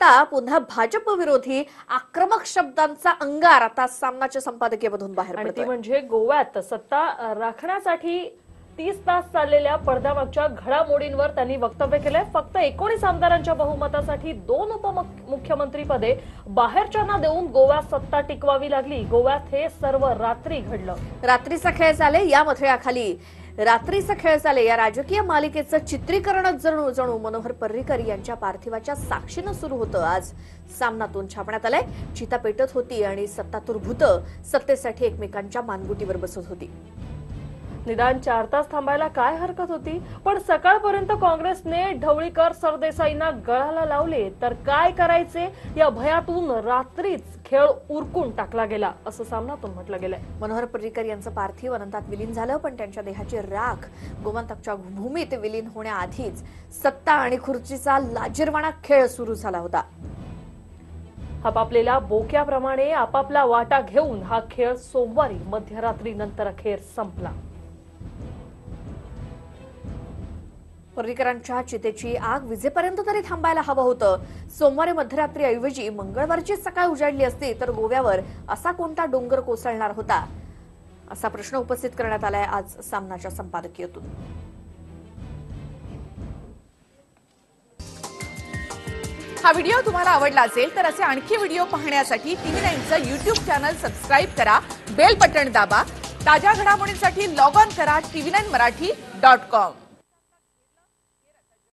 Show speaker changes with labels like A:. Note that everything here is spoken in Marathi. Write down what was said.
A: सत्ता पुन्हा भाजप विरोधी आक्रमक शब्दांचा अंगार आता सामनाच्या संपादकीयमधून बाहेर
B: आणि ती म्हणजे गोव्यात सत्ता राखण्यासाठी तीस तास चाललेल्या पडद्यामागच्या घडामोडींवर त्यांनी वक्तव्य केलंय. फक्त एकोणीस आमदारांच्या बहुमतासाठी दोन उपमुख्यमंत्री पदे बाहेरच्यांना देऊन गोव्यात सत्ता टिकवावी लागली. गोव्यात हे सर्व रात्री घडलं.
A: रात्रीचा खेळ चाले या मथळ्याखाली रात्रीचा खेळ चाले या राजकीय मालिकेचं चित्रीकरणच जणू जणू मनोहर पर्रीकर यांच्या पार्थिवाच्या साक्षीनं सुरू होतं. आज सामनातून छापण्यात आलंय. चिता पेटत होती आणि सत्तातूर भूत सत्तेसाठी एकमेकांच्या मानगुटीवर बसत होती.
B: निदान चार तास थांबायला काय हरकत होती? पण सकाळपर्यंत काँग्रेसने ढवळीकर सरदेसाईंना गळाला लावले. तर काय करायचे? या भयातून रात्रीच खेळ उरकून टाकला गेला असं सामनातून म्हटलं गेलंय.
A: मनोहर पर्रीकर यांचं पार्थिव अनंतात विलीन झालं पण त्यांच्या देहाची राख गोमंतकच्या भूमीत विलीन होण्याआधीच सत्ता आणि खुर्चीचा लाजीरवाणा खेळ सुरू झाला होता.
B: आपापलेल्या बोक्याप्रमाणे आपापला वाटा घेऊन हा खेळ सोमवारी मध्यरात्री नंतर अखेर संपला.
A: पर्रीकरांच्या चितेची आग विजेपर्यंत तरी थांबायला हवं होतं. सोमवारी मध्यरात्री ऐवजी मंगळवारची सकाळ उजाडली असती तर गोव्यावर असा कोणता डोंगर कोसळणार होता? असा प्रश्न उपस्थित करण्यात आलाय आज सामनाच्या संपादकीयतून.
C: हा व्हिडिओ तुम्हाला आवडला असेल तर असे आणखी व्हिडिओ पाहण्यासाठी टीव्ही नाईनचं युट्यूब चॅनल सबस्क्राईब करा बेल बटन दाबा ताज्या घडामोडींसाठी लॉग ऑन करा TV nine Marathi dot com.